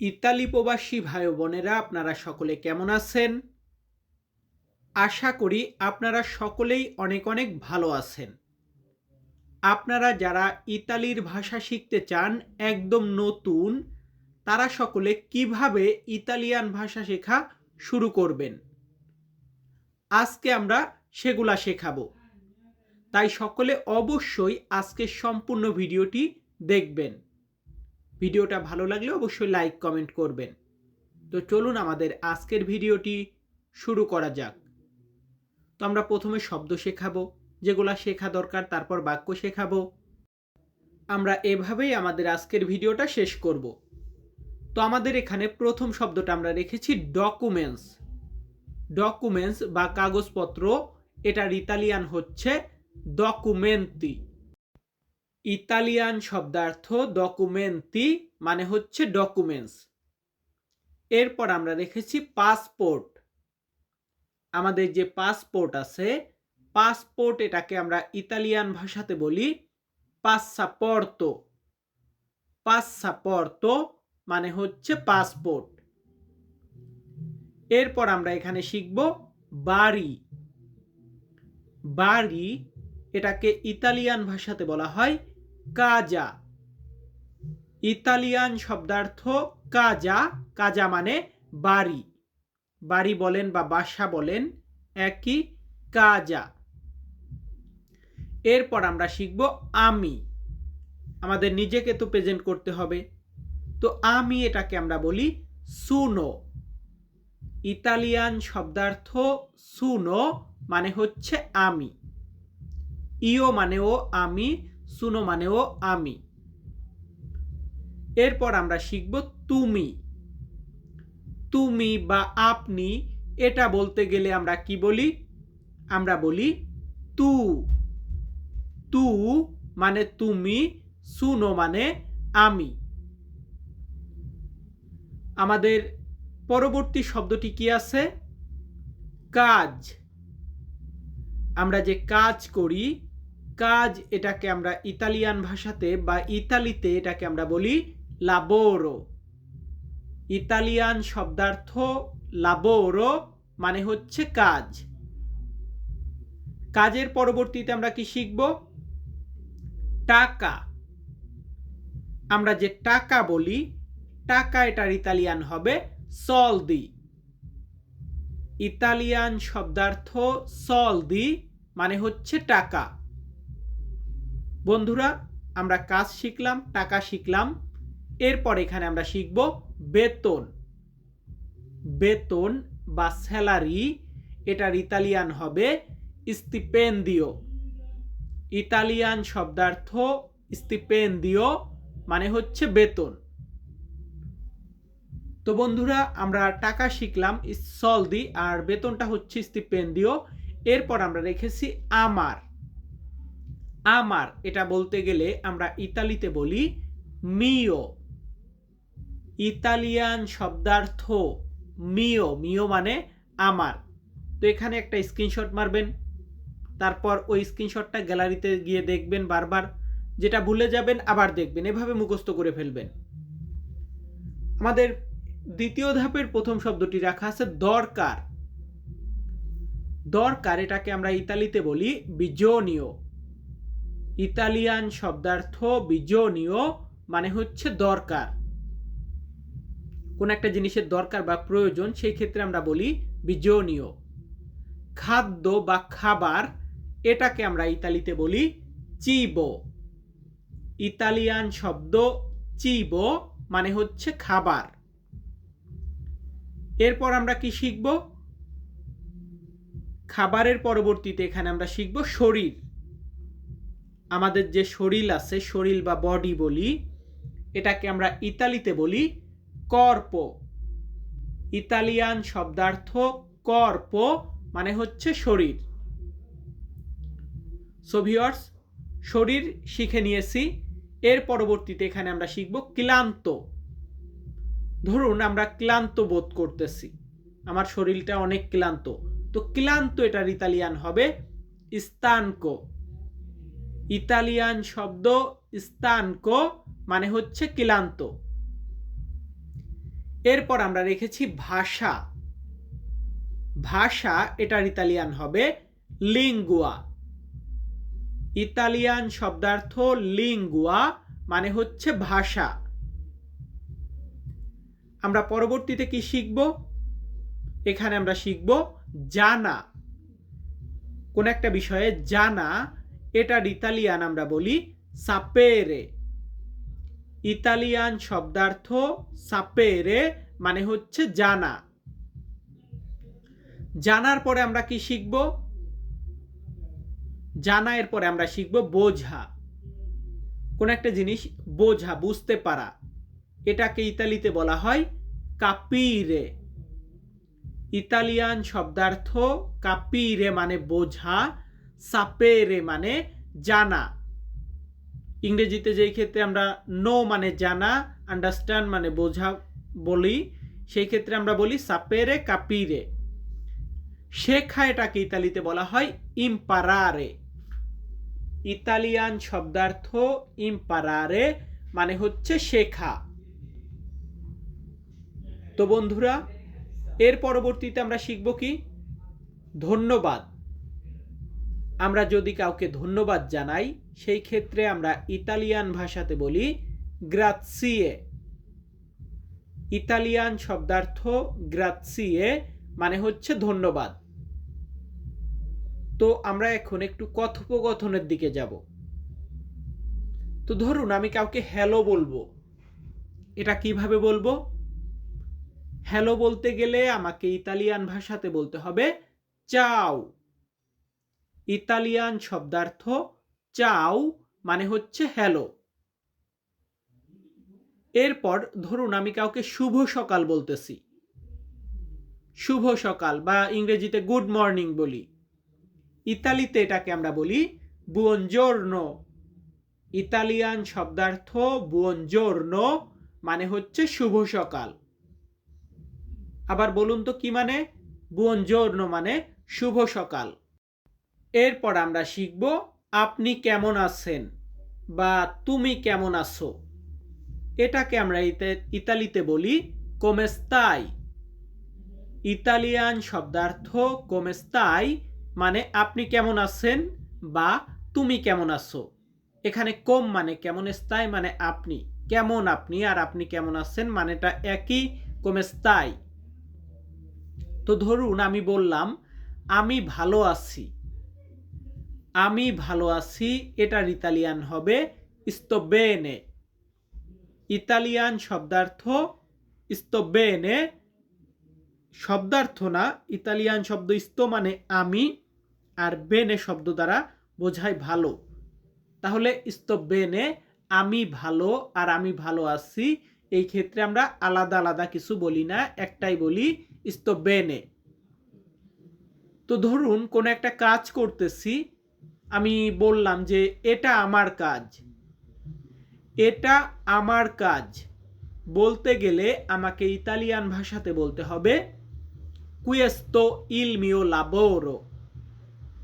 Italy প্রবাসী ভাই বোনেরা, আপনারা সকলে কেমন আছেন? আশা করি আপনারা সকলেই অনেক অনেক ভালো আছেন। আপনারা যারা ইতালির ভাষা শিখতে চান, একদম নতুন, তারা সকলে কীভাবে ইতালিয়ান ভাষা শেখা শুরু করবেন? আজকে আমরা সেগুলা শেখাবো। তাই সকলে অবশ্যই আজকের সম্পূর্ণ ভিডিওটি দেখবেন। ভিডিওটা ভালো লাগলে অবশ্যই লাইক, কমেন্ট করবেন। তো চলুন আমাদের আজকের ভিডিওটি শুরু করা যাক। তো আমরা প্রথমে শব্দ শেখাবো, যেগুলা শেখা দরকার, তারপর বাক্য শেখাবো। আমরা এভাবেই আমাদের আজকের ভিডিওটা শেষ করব। তো আমাদের এখানে প্রথম শব্দটা আমরা রেখেছি ডকুমেন্টস ডকুমেন্টস বা কাগজপত্র, এটার ইতালিয়ান হচ্ছে ডকুমেন্তি ইতালিয়ান শব্দার্থ ডকুমেন্তি মানে হচ্ছে ডকুমেন্টস এরপর আমরা রেখেছি পাসপোর্ট আমাদের যে পাসপোর্ট আছে পাসপোর্ট এটাকে আমরা ইতালিয়ান ভাষাতে বলি পাসাপর্তো পাসাপর্তো মানে হচ্ছে পাসপোর্ট এরপর আমরা এখানে শিখব বাড়ি। বাড়ি এটাকে ইতালিয়ান ভাষাতে বলা হয় কাজা। ইতালিয়ান শব্দার্থ কাজা কাজা মানে বাড়ি। বাড়ি বলেন বা বাসা বলেন একই কাজা। এরপর আমরা শিখব আমি। আমাদের নিজেকে তো প্রেজেন্ট করতে হবে। তো আমি এটাকে আমরা বলি সুনো। ইতালিয়ান শব্দার্থ সুনো মানে হচ্ছে আমি। ইও মানেও আমি সুনো মানেও আমি। এরপর আমরা শিখব তুমি। তুমি বা আপনি, এটা বলতে গেলে আমরা কি বলি? আমরা বলি তু। তু মানে তুমি, সুনো মানে আমি। আমাদের পরবর্তী শব্দটি কি আছে? কাজ। আমরা যে কাজ করি কাজ এটাকে আমরা ইতালিয়ান ভাষাতে বা ইতালিতে এটাকে আমরা বলি লাবোরো ইতালিয়ান শব্দার্থ লাবোরো মানে হচ্ছে কাজ। কাজের পরবর্তীতে আমরা কি শিখব? টাকা। আমরা যে টাকা বলি, টাকা এটার ইতালিয়ান হবে সলদি ইতালিয়ান শব্দার্থ সলদি মানে হচ্ছে টাকা। বন্ধুরা, আমরা কাজ শিখলাম, টাকা শিখলাম। এরপর এখানে আমরা শিখব বেতন। বেতন বা স্যালারি, এটার ইতালিয়ান হবে স্টিপেন্দিও। ইতালিয়ান শব্দার্থ স্টিপেন্দিও মানে হচ্ছে বেতন। তো বন্ধুরা, আমরা টাকা শিখলাম সলদি, আর বেতনটা হচ্ছে স্টিপেন্দিও। এরপর আমরা রেখেছি আমার। আমার, এটা বলতে গেলে আমরা ইতালিতে বলি মিও ইতালিয়ান শব্দার্থ মিও মিও মানে আমার। তো এখানে একটা স্ক্রিনশট মারবেন, তারপর ওই স্ক্রিনশটটা গ্যালারিতে গিয়ে দেখবেন বারবার, যেটা ভুলে যাবেন আবার দেখবেন, এভাবে মুখস্থ করে ফেলবেন। আমাদের দ্বিতীয় ধাপের প্রথম শব্দটি রাখা আছে দরকার। দরকার, এটাকে আমরা ইতালিতে বলি বিজনীয় ইতালিয়ান শব্দার্থ বিজনীয় মানে হচ্ছে দরকার। কোন একটা জিনিসের দরকার বা প্রয়োজন, সেই ক্ষেত্রে আমরা বলি বিজনীয়। খাদ্য বা খাবার, এটাকে আমরা ইতালিতে বলি চিবো। ইতালিয়ান শব্দ চিবো মানে হচ্ছে খাবার। এরপর আমরা কি শিখব? খাবারের পরবর্তীতে এখানে আমরা শিখব শরীর। আমাদের যে শরীর আছে, শরীর বা বডি বলি, এটাকে আমরা ইতালিতে বলি কর্প ইতালিয়ান শব্দার্থ কর্প মানে হচ্ছে শরীর। সোভিয়র্স শরীর শিখে নিয়েছি। এর পরবর্তীতে এখানে আমরা শিখব ক্লান্ত। ধরুন আমরা ক্লান্ত বোধ করতেছি। আমার শরীরটা অনেক ক্লান্ত। তো ক্লান্ত এটার ইতালিয়ান হবে স্তানকো। ইতালিয়ান শব্দ স্তানকো মানে হচ্ছে ক্লান্ত। এরপর আমরা রেখেছি ভাষা। ভাষা এটার ইতালিয়ান হবে লিঙ্গুয়া ইতালিয়ান শব্দার্থ লিঙ্গুয়া মানে হচ্ছে ভাষা। আমরা পরবর্তীতে কি শিখব? এখানে আমরা শিখব জানা। কোন একটা বিষয়ে জানা এটার ইতালিয়ান আমরা বলি সাপেরে। ইতালিয়ান শব্দার্থ সাপেরে মানে হচ্ছে জানা। জানার পরে আমরা কি শিখব? জানা এর পরে আমরা শিখব বোঝা। কোন একটা জিনিস বোঝা, বুঝতে পারা। এটাকে ইতালিতে বলা হয় কাপিরে। ইতালিয়ান শব্দার্থ কাপিরে মানে বোঝা সাপেরে মানে জানা। ইংরেজিতে যেই ক্ষেত্রে আমরা নো মানে জানা আন্ডারস্ট্যান্ড মানে বোঝা বলি, সেই ক্ষেত্রে আমরা বলি সাপেরে, কাপিরে। শেখা এটাকে ইতালিতে বলা হয় ইম্পারারে ইতালিয়ান শব্দার্থ ইম্পারারে মানে হচ্ছে শেখা। তো বন্ধুরা, এর পরবর্তীতে আমরা শিখব কি? ধন্যবাদ। আমরা যদি কাউকে ধন্যবাদ জানাই, সেই ক্ষেত্রে আমরা ইতালিয়ান ভাষাতে বলি গ্রাৎসিয়ে ইতালিয়ান শব্দার্থ গ্রাৎসিয়ে মানে হচ্ছে ধন্যবাদ। তো আমরা এখন একটু কথোপকথনের দিকে যাব। তো ধরুন আমি কাউকে হ্যালো বলব। এটা কীভাবে বলব? হ্যালো বলতে গেলে আমাকে ইতালিয়ান ভাষাতে বলতে হবে চাও ইতালিয়ান শব্দার্থ চাও মানে হচ্ছে হ্যালো। এরপর ধরুন আমি কাউকে শুভ সকাল বলতেছি। শুভ সকাল বা ইংরেজিতে গুড মর্নিং বলি। ইতালিতে এটাকে আমরা বলি বুয়ঞ্জোর্নো ইতালিয়ান শব্দার্থ বুয়ঞ্জোর্নো মানে হচ্ছে শুভ সকাল। আবার বলুন তো কি মানে? বুয়ঞ্জোর্নো মানে শুভ সকাল। এরপর আমরা শিখব, আপনি কেমন আছেন বা তুমি কেমন আছো? এটাকে আমরা ইতালিতে বলি কোমেস্তাই। ইতালিয়ান শব্দার্থ কোমেস্তাই মানে আপনি কেমন আছেন বা তুমি কেমন আছো। এখানে কম মানে কেমন স্তাই মানে আপনি। কেমন আপনি আর আপনি কেমন আছেন মানেটা একই কোমেস্তাই। তো ধরুন আমি বললাম, আমি ভালো আছি। আমি ভালো আছি এটার ইতালিয়ান হবে ইস্তবেনে ইতালিয়ান শব্দার্থ ইস্তবেনে শব্দার্থ না, ইতালিয়ান শব্দ ইস্তো মানে আমি, আর বেনে শব্দ দ্বারা বোঝায় ভালো। তাহলে ইস্তবেনে আমি ভালো আর আমি ভালো আছি, এই ক্ষেত্রে আমরা আলাদা আলাদা কিছু বলি না, একটাই বলি ইস্তবেনে তো ধরুন, কোন একটা কাজ করতেছি আমি বললাম যে এটা আমার কাজ। এটা আমার কাজ। বলতে গেলে আমাকে ইতালিয়ান ভাষাতে বলতে হবে কুয়েস্তো ইল মিও লাবোরো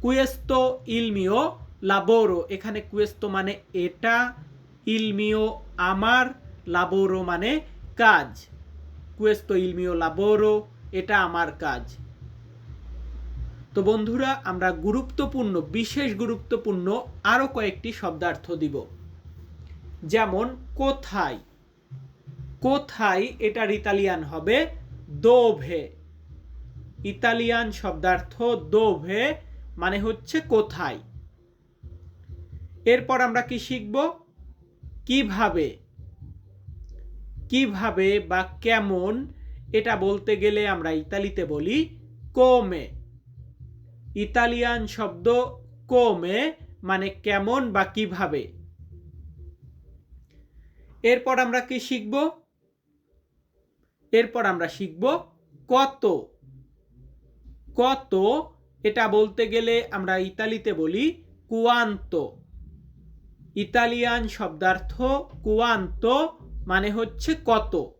কুয়েস্তো ইল মিও লাবোরো এখানে কুয়েস্তো মানে এটা ইলমিও আমার লাবোরো মানে কাজ। কুয়েস্তো ইলমিও লাবোরো এটা আমার কাজ। তো বন্ধুরা, আমরা গুরুত্বপূর্ণ, বিশেষ গুরুত্বপূর্ণ আরও কয়েকটি শব্দার্থ দিব। যেমন, কোথায়? কোথায় এটার ইতালিয়ান হবে দোভে। ইতালিয়ান শব্দার্থ দোভে মানে হচ্ছে কোথায়। এরপর আমরা কি শিখব? কীভাবে? কীভাবে বা কেমন? এটা বলতে গেলে আমরা ইতালিতে বলি কোমে। ইতালিয়ান শব্দ কোমে মানে কেমন বা কীভাবে। এরপর আমরা কি শিখব? এরপর আমরা শিখব কত কত এটা বলতে গেলে আমরা ইতালিতে বলি কুয়ান্ত ইতালিয়ান শব্দার্থ কুয়ান্ত মানে হচ্ছে কত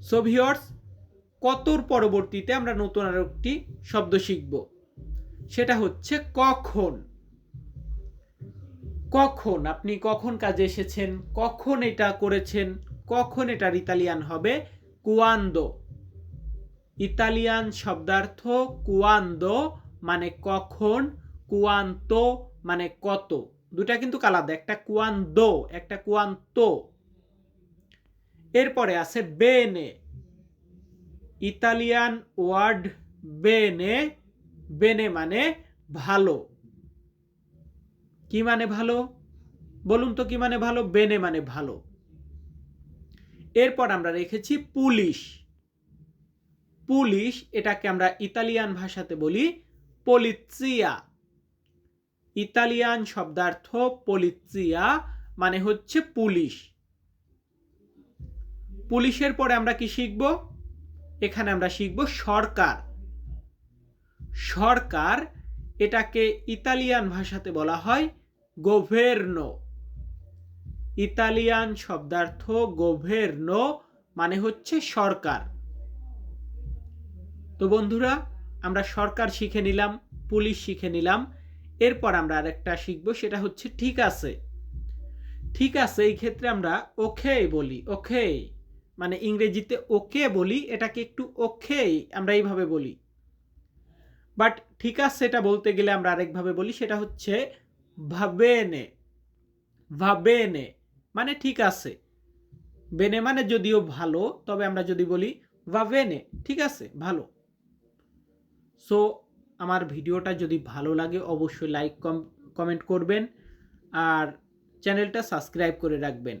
সোভিয়র্স কতর পরবর্তীতে আমরা নতুন আরও একটি শব্দ শিখব? সেটা হচ্ছে কখন। কখন, আপনি কখন কাজে এসেছেন? কখন এটা করেছেন? কখন এটার ইতালিয়ান হবে কুয়ান্দো। ইতালিয়ান শব্দার্থ কুয়ান্দো মানে কখন, কুয়ান্তো মানে কত। দুটা কিন্তু আলাদা, একটা কুয়ান্দো, একটা কুয়ান্তো। এরপরে আছে বেনে। ইতালিয়ান ওয়ার্ড বেনে বেনে মানে ভালো। কি মানে ভালো? বলুন তো কি মানে ভালো? বেনে মানে ভালো। এরপর আমরা রেখেছি পুলিশ। পুলিশ এটাকে আমরা ইতালিয়ান ভাষাতে বলি পলিৎসিয়া। ইতালিয়ান শব্দার্থ পলিৎসিয়া মানে হচ্ছে পুলিশ। পুলিশের পরে আমরা কি শিখব? এখানে আমরা শিখব সরকার। সরকার এটাকে ইতালিয়ান ভাষাতে বলা হয় গোভের্নো ইতালিয়ান শব্দার্থ গোভের্নো মানে হচ্ছে সরকার। তো বন্ধুরা, আমরা সরকার শিখে নিলাম, পুলিশ শিখে নিলাম, এরপর আমরা আরেকটা শিখব, সেটা হচ্ছে ঠিক আছে। ঠিক আছে, এই ক্ষেত্রে আমরা ওকে বলি ওকে মানে ইংরেজিতে ওকে বলি, এটাকে একটু ওকে আমরা এইভাবে বলি। বাট ঠিক আছে এটা বলতে গেলে আমরা আরেকভাবে বলি, সেটা হচ্ছে ভাবেনে। ভাবেনে মানে ঠিক আছে। বেনে মানে যদিও ভালো, তবে আমরা যদি বলি ভাবেনে, ঠিক আছে, ভালো। সো, আমার ভিডিওটা যদি ভালো লাগে, অবশ্যই লাইক, কম, কমেন্ট করবেন, আর চ্যানেলটা সাবস্ক্রাইব করে রাখবেন।